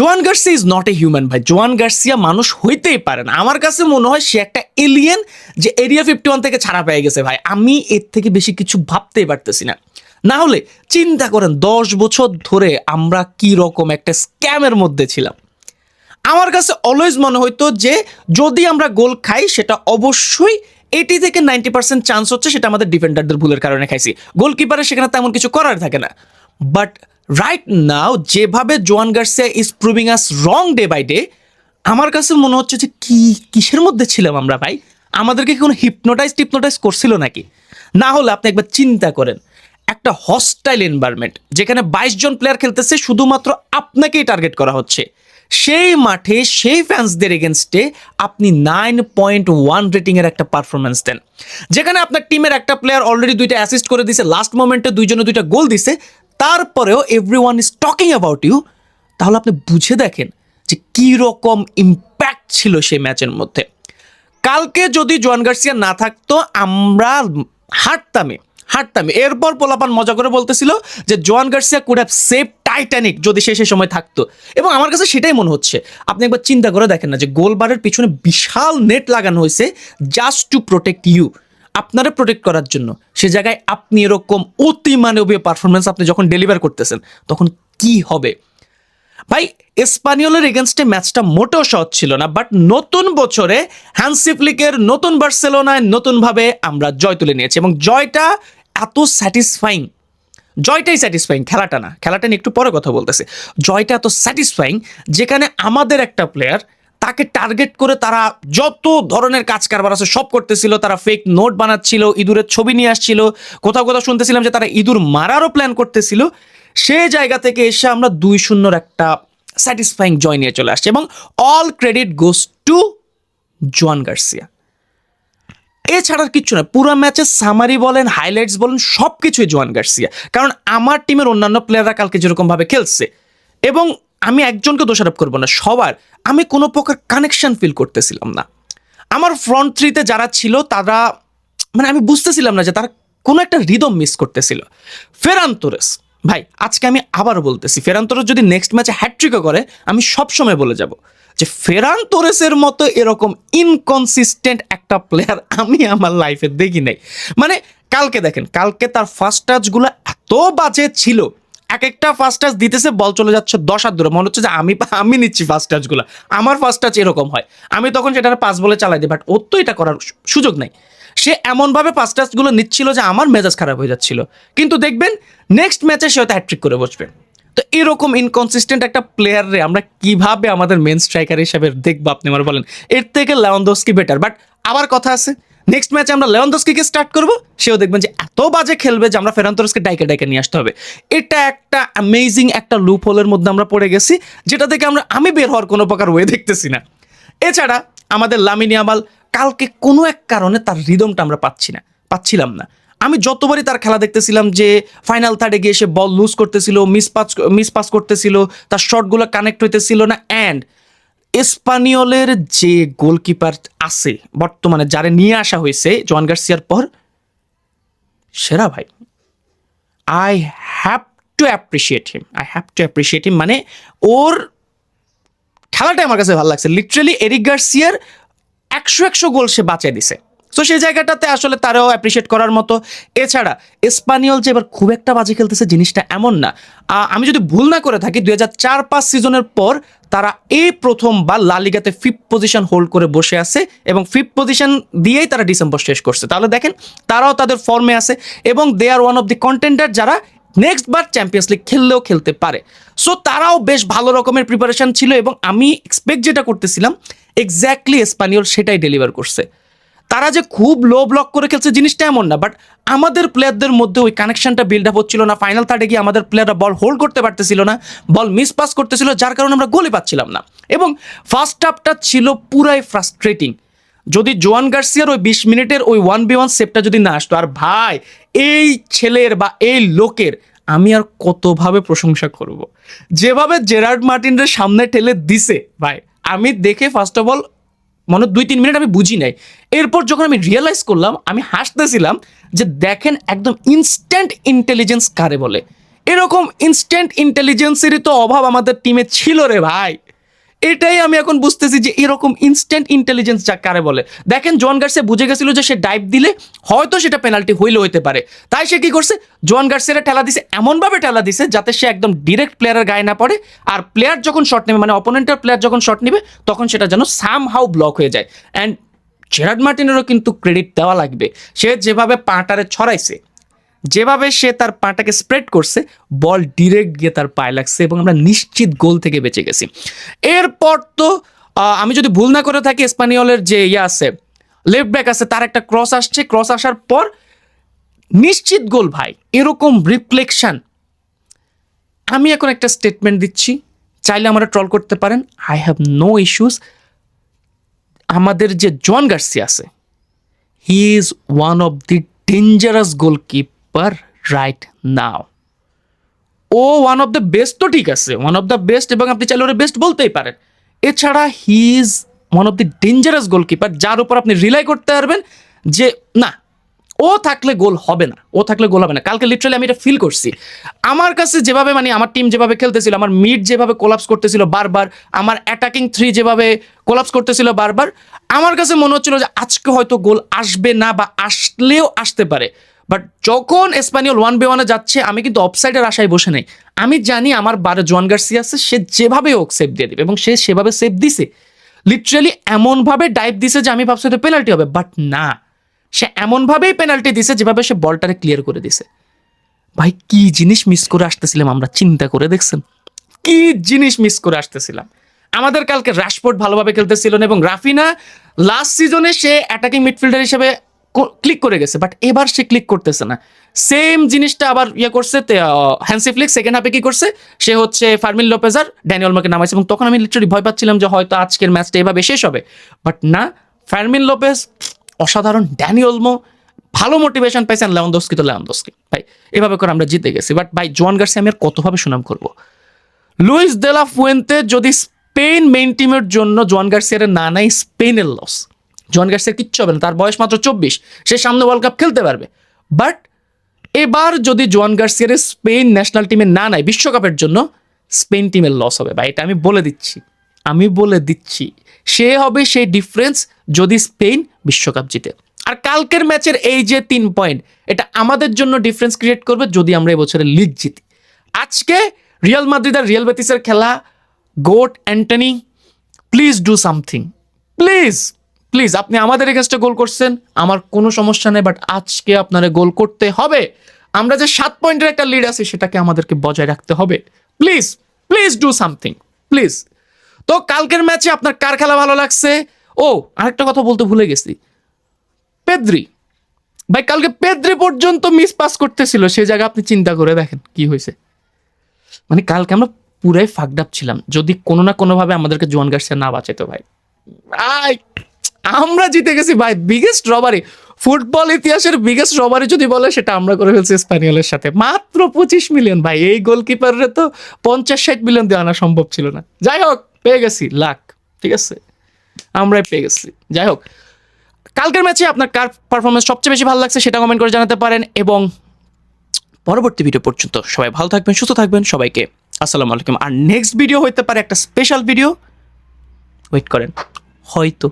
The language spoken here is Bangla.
Joan Garcia is not a human ভাই। জোয়ান গার্সিয়া মানুষ হইতেই পারে না। আমার কাছে মনে হয় সে একটা এলিয়েন যে এরিয়া ফিফটি ওয়ান থেকে ছাড়া পেয়ে গেছে, ভাই। আমি এর থেকে বেশি কিছু ভাবতেই পারতেছি না। না হলে চিন্তা করেন, দশ বছর ধরে আমরা কি রকম একটা স্ক্যামের মধ্যে ছিলাম। আমার কাছে অলওয়েজ মনে হইতো যে যদি আমরা গোল খাই, সেটা অবশ্যই এইটি থেকে নাইনটি পার্সেন্ট চান্স হচ্ছে সেটা আমাদের ডিফেন্ডারদের ভুলের কারণে খাইছি। গোলকিপারের সেখানে তেমন কিছু করার থাকে না। বাট রাইট নাও যেভাবে Joan Garcia is proving us wrong day by day আমার কাছে মনে হচ্ছে যে কি, কিসের মধ্যে ছিলাম আমরা ভাই? আমাদেরকে কোনো হিপনোটাইজ টিপনোটাইজ করছিল নাকি? না হলে আপনি একবার চিন্তা করেন। একটা হস্টাইল এনভায়রনমেন্ট যেখানে বাইশ জন প্লেয়ার খেলতেছে, শুধুমাত্র আপনাকেই টার্গেট করা হচ্ছে। সেই মাঠে, সেই ফ্যান্সদের এগেনস্টে আপনি নাইন পয়েন্ট ওয়ান রেটিংয়ের একটা পারফরমেন্স দেন। যেখানে আপনার টিমের একটা প্লেয়ার অলরেডি দুইটা অ্যাসিস্ট করে দিছে লাস্ট মোমেন্টে দুইজনে দুইটা গোল দিছে তারপরেও everyone is talking about you তাহলে আপনি বুঝে দেখেন যে কী রকম ইম্প্যাক্ট ছিল সেই ম্যাচের মধ্যে। কালকে যদি জোয়ান গার্সিয়া না থাকতো, আমরা হাঁটতামে হাঁটতামে এরপর পোলাপান মজা করে বলতেছিল যে Joan Garcia could have save Titanic যদি সে সে সময় থাকতো। এবং আমার কাছে সেটাই মনে হচ্ছে। আপনি একবার চিন্তা করে দেখেন না যে গোলবারের পিছনে বিশাল নেট লাগানো হয়েছে জাস্ট টু প্রোটেক্ট ইউ আপনারা প্রোটেক্ট করার জন্য। সে জায়গায় আপনি এরকম অতি মানবীয় পারফরমেন্স আপনি যখন ডেলিভার করতেছেন, তখন কি হবে? ভাই স্পানিওলের এগেনস্টে ম্যাচটা মোটেও সহজ ছিল না বাট নতুন বছরে হ্যান্সি ফ্লিকের নতুন বার্সেলোনায় নতুনভাবে আমরা জয় তুলে নিয়েছি এবং জয়টা এত স্যাটিসফাইং জয়টাই স্যাটিসফাইং খেলাটা না, খেলাটা নিয়ে একটু পরে কথা বলতেছে। জয়টা এত স্যাটিসফাইং যেখানে আমাদের একটা প্লেয়ার তাকে টার্গেট করে তারা যত ধরনের কাজ কারবার আছে সব করতেছিল, তারা ফেক নোট বানাচ্ছিল, ইঁদুরের ছবি নিয়ে আসছিল, কোথাও কোথাও শুনতেছিলাম যে তারা ইঁদুর মারারও প্ল্যান করতেছিল। সেই জায়গা থেকে এসে আমরা দুই শূন্যর একটা স্যাটিসফাইং জয় নিয়ে চলে আসছি এবং all credit goes to Joan Garcia এছাড়া আর কিচ্ছু না, পুরো ম্যাচে সামারি বলেন হাইলাইটস বলেন সব কিছুই জোয়ান গার্সিয়া কারণ আমার টিমের অন্যান্য প্লেয়াররা কালকে যেরকমভাবে খেলছে। এবং আমি একজনকে দোষারোপ করব না, সবার। আমি কোনো প্রকার কানেকশন ফিল করতেছিলাম না। আমার ফ্রন্ট থ্রিতে যারা ছিল, তারা মানে আমি বুঝতেছিলাম না যে তারা কোনো একটা রিদম মিস করতেছিল। ফেরান তোরেস ভাই, আজকে আমি আবারও বলতেছি ফেরান তোরেস যদি নেক্সট ম্যাচে হ্যাট্রিকও করে, আমি সবসময় বলে যাব যে ফেরান তোরেসের মতো এরকম ইনকনসিস্টেন্ট একটা প্লেয়ার আমি আমার লাইফে দেখি নাই। মানে কালকে দেখেন, কালকে তার ফার্স্ট টাচগুলো এত বাজে ছিল এক একটা ফার্স্ট টাচ দিতেছে বল চলে যাচ্ছে দশ হাত দূরে। মনে হচ্ছে যে আমি আমি নিচ্ছি ফার্স্ট টাচগুলো আমার ফার্স্ট টাচ এরকম হয়। আমি তখন সেটা পাস বলে চালাই দিই বাট ওর তো এটা করার সুযোগ নাই। সে এমনভাবে পাঁচ টাচগুলো নিচ্ছিল যে আমার মেজাজ খারাপ হয়ে যাচ্ছিল। কিন্তু দেখবেন নেক্সট ম্যাচে সে হয়তো হ্যাট্রিক করে বসবে। তো এরকম ইনকনসিস্টেন্ট একটা প্লেয়ারে আমরা কীভাবে আমাদের মেন স্ট্রাইকার হিসাবে দেখব আপনি আমার বলেন? এর থেকে লেওয়ানদস্কি বেটার বাট আবার কথা আছে নেক্সট ম্যাচে আমরা লেওয়ানদস্কিকে স্টার্ট করব। সেও দেখবেন যে এত বাজে খেলবে যে আমরা ফেরান্তরসকে ডাইকে ডাইকে নিয়ে আসতে হবে। এটা একটা অ্যামেজিং একটা লুপ হোলের মধ্যে আমরা পড়ে গেছি, যেটা থেকে আমরা, আমি বের হওয়ার কোনো প্রকার ওয়ে দেখতেছি না। এছাড়া আমাদের লামিনী আমাল কালকে কোনো এক কারণে তার রিদমটা আমরা পাচ্ছি না, পাচ্ছিলাম না। আমি যতবারই তার খেলা দেখতেছিলাম যে ফাইনাল থার্ডে গিয়ে সে বল লুজ করতেছিল মিস পাস মিস পাস করতেছিল, তার শটগুলো কানেক্ট হইতেছিল না অ্যান্ড স্পানিওলের যে গোলকিপার আছে, বর্তমানে যারে নিয়ে আসা হয়েছে জোয়ান গার্সিয়ার পর, সেরা ভাই। I have to appreciate him I have to appreciate him মানে ওর খেলাটাই আমার কাছে ভালো লাগছে। লিটারেলি এরিক গার্সিয়ার একশো একশো গোল সে বাঁচিয়ে দিছে। সো সেই জায়গাটাতে আসলে তারাও অ্যাপ্রিসিয়েট করার মতো। এছাড়া, স্পানিয়ল যে এবার খুব একটা বাজে খেলতেছে জিনিসটা এমন না। আমি যদি ভুল না করে থাকি, দুই হাজার চার পাঁচ সিজনের পর তারা এই প্রথমবার লা লিগাতে ফিফথ পজিশন হোল্ড করে বসে আছে এবং ফিফথ পজিশন দিয়েই তারা ডিসেম্বর শেষ করছে। তাহলে দেখেন, তারাও তাদের ফর্মে আছে এবং they are one of the contender যারা নেক্সট বার চ্যাম্পিয়ন্স লিগ খেললেও খেলতে পারে। সো তারাও বেশ ভালো রকমের প্রিপারেশন ছিল এবং আমি এক্সপেক্ট যেটা করতেছিলাম এক্স্যাক্টলি স্পানিয়ল সেটাই ডেলিভার করছে। তারা যে খুব লো ব্লক করে খেলছে জিনিসটা এমন না বাট আমাদের প্লেয়ারদের মধ্যে ওই কানেকশনটা বিল্ড আপ হচ্ছিল না। ফাইনাল থার্ডে গিয়ে আমাদের প্লেয়াররা বল হোল্ড করতে পারতেছিল না বল মিস পাস করতেছিল, যার কারণে আমরা গোলে পাচ্ছিলাম না। এবং ফার্স্ট হাফটা ছিল পুরাই ফ্রাস্ট্রেটিং যদি জোয়ান গার্সিয়ার ওই বিশ মিনিটের ওই ওয়ান বি ওয়ান সেপটা যদি না আসতো, আর ভাই, এই ছেলের বা এই লোকের আমি আর কতভাবে প্রশংসা করব? যেভাবে জেরার্ড মার্টিনের সামনে ঠেলে দিছে, ভাই, আমি দেখে ফার্স্ট অফ অল মনে দুই তিন মিনিট আমি বুঝি নাই। এরপর যখন আমি রিয়েলাইজ করলাম, আমি হাসতেছিলাম যে দেখেন একদম ইনস্ট্যান্ট ইন্টেলিজেন্স কারে বলে। এরকম ইনস্ট্যান্ট ইন্টেলিজেন্সেরই তো অভাব আমাদের টিমে ছিল রে ভাই। এটাই আমি এখন বুঝতেছি যে এরকম ইনস্ট্যান্ট ইন্টেলিজেন্স যা কারে বলে। দেখেন জোয়ান গার্সে বুঝে গেছিল যে সে ডাইভ দিলে হয়তো সেটা পেনাল্টি হইলে হইতে পারে। তাই সে কি করছে? জোয়ান গার্সিয়ারে ঠেলা দিছে, এমনভাবে ঠেলা দিছে যাতে সে একদম ডিরেক্ট প্লেয়ারের গায়ে না পড়ে। আর প্লেয়ার যখন শট নেবে মানে অপোনেন্টের প্লেয়ার যখন শট নেবে, তখন সেটা যেন সাম হাউ ব্লক হয়ে যায়। অ্যান্ড জেরার্ড মার্টিনেরও কিন্তু ক্রেডিট দেওয়া লাগবে। সে যেভাবে পাটারে ছড়াইছে যেভাবে সে তার পাটাকে স্প্রেড করছে বল ডিরেক্ট গিয়ে তার পায়ে লাগছে এবং আমরা নিশ্চিত গোল থেকে বেঁচে গেছি। এরপর তো আমি যদি ভুল না করে থাকি, স্পানিয়লের যে ইয়ে আছে লেফট ব্যাক আছে, তার একটা ক্রস আসছে। ক্রস আসার পর নিশ্চিত গোল ভাই, এরকম রিফ্লেকশন আমি এখন একটা স্টেটমেন্ট দিচ্ছি, চাইলে আমরা ট্রল করতে পারেন। আই হ্যাভ নো ইস্যুস আমাদের যে জন গার্সি আছে he is one of the dangerous goalkeeper right now O one of the best তো ঠিক আছে ওয়ান অফ দ্য বেস্ট এবং আপনি চাইলে ওরা বেস্ট বলতেই পারেন। এছাড়া he is one of the dangerous goalkeeper যার উপর আপনি রিলাই করতে পারবেন যে, না, ও থাকলে গোল হবে না, ও থাকলে গোল হবে না। কালকে লিটারালি আমি এটা ফিল করছি। আমার কাছে যেভাবে মানে আমার টিম যেভাবে খেলতেছিল, আমার মিড যেভাবে কোলাপস করতেছিল বারবার, আমার অ্যাটাকিং থ্রি যেভাবে কোলাপস করতেছিল বারবার, আমার কাছে মনে হচ্ছিল যে আজকে হয়তো গোল আসবে না বা আসলেও আসতে পারে। বাট যখন স্পানিয়ল ওয়ান বে ওয়ানে যাচ্ছে, আমি কিন্তু অফসাইডের আশায় বসে নেই। আমি জানি আমার বারে জোয়ান গার্সি আছে, সে যেভাবে হোক সেভ দিয়ে দেবে এবং সে সেভাবে সেভ দিছে। লিটারালি এমনভাবে ডাইভ দিছে যে আমি ভাবছি তো পেনাল্টি হবে বাট না। সে এমনভাবেই পেনাল্টি দিছে যেভাবে সে বলটারে ক্লিয়ার করে দিছে। ভাই, কি জিনিস মিস করে আসতেছিলাম আমরা, চিন্তা করে দেখছেন? কি জিনিস মিস করে আসতেছিলাম? আমাদের কালকে রাশপোর্ট ভালোভাবে খেলতেছিল এবং রাফিনা লাস্ট সিজনে সে অ্যাটাকিং মিডফিল্ডার হিসেবে ক্লিক করে গেছে বাট এবার সে ক্লিক করতেছে না। সেম জিনিসটা আবার ইয়ে করছে হ্যান্সি ফ্লিক সেকেন্ড হাফে কি করছে? সে হচ্ছে ফার্মিন লোপেজার ড্যানিয়েল মাকে নামাইছে, এবং তখন আমি লিটারালি ভয় পাচ্ছিলাম যে হয়তো আজকের ম্যাচটা এভাবে শেষ হবে। বাট না ফার্মিন লোপেজ অসাধারণ ড্যানিয়েলমো ভালো মোটিভেশন পাইছেন লেওয়ান্দস্কি তো লেওয়ান্দস্কি ভাই, এভাবে করে আমরা জিতে গেছি বাট ভাই জোয়ান গার্সি আমি আর কতভাবে সুনাম করব? লুইস দেলা ফুয়েন্তে যদি স্পেন মেইন টিমের জন্য জোয়ান গার্সিয়ার না নাই স্পেনের লস জোয়ান গার্সিয়ার কিচ্ছু হবে না, তার বয়স মাত্র চব্বিশ, সে সামনে ওয়ার্ল্ড কাপ খেলতে পারবে। বাট এবার যদি জোয়ান গার্সিয়ার স্পেন ন্যাশনাল টিমে না নাই বিশ্বকাপের জন্য স্পেন টিমের লস হবে। বা এটা আমি বলে দিচ্ছি, আমি বলে দিচ্ছি, সে হবে সেই ডিফারেন্স যদি স্পেন বিশ্বকাপ জিতে। আর কালকের ম্যাচের এই যে তিন পয়েন্ট এটা আমাদের জন্য ডিফারেন্স ক্রিয়েট করবে যদি আমরা এবছরে লিগ জিতি। আজকে রিয়াল মাদ্রিদ আর রিয়াল বেতিসের খেলা goat Antony please do something please please আপনি আমাদের এগেনস্টে গোল করছেন, আমার কোনো সমস্যা নেই বাট আজকে আপনারা গোল করতে হবে। আমরা যে সাত পয়েন্টের একটা লিড আছে, সেটাকে আমাদেরকে বজায় রাখতে হবে। Please please do something please তো কালকের ম্যাচে আপনার কার খেলা ভালো লাগছে? ও, আরেকটা কথা বলতে ভুলে গেছি। পেদ্রি। ভাই, কালকে পেদ্রি পর্যন্ত মিস পাস করতেছিল, সে জায়গা আপনি চিন্তা করে দেখেন কি হয়েছে। মানে কালকে আমরা পুরাই ফাকড আপ ছিলাম, যদি কোনো না কোনোভাবে আমাদেরকে জোয়ান গার্সিয়া না বাঁচাতো ভাই। ভাই আমরা জিতে গেছি, ভাই বিগেস্ট রবারি ফুটবল ইতিহাসের বিগেস্ট রবারি যদি বলে, সেটা আমরা করে ফেলছি স্প্যানিয়লের সাথে। মাত্র পঁচিশ মিলিয়ন ভাই, এই গোলকিপারে তো পঞ্চাশ ষাট মিলিয়ন দিয়ে আনা সম্ভব ছিল না। যাই হোক, পেয়ে গেছি, লাখ, ঠিক আছে? আমরাই পেয়ে গেছি। যাই হোক, কালকের ম্যাচে আপনার কার পারফরমেন্স সবচেয়ে বেশি ভালো লাগছে সেটা কমেন্ট করে জানাতে পারেন এবং পরবর্তী ভিডিও পর্যন্ত সবাই ভালো থাকবেন, সুস্থ থাকবেন, সবাইকে আসসালামু আলাইকুম। আর নেক্সট ভিডিও হইতে পারে একটা স্পেশাল ভিডিও ওয়েট করেন, হয়তো।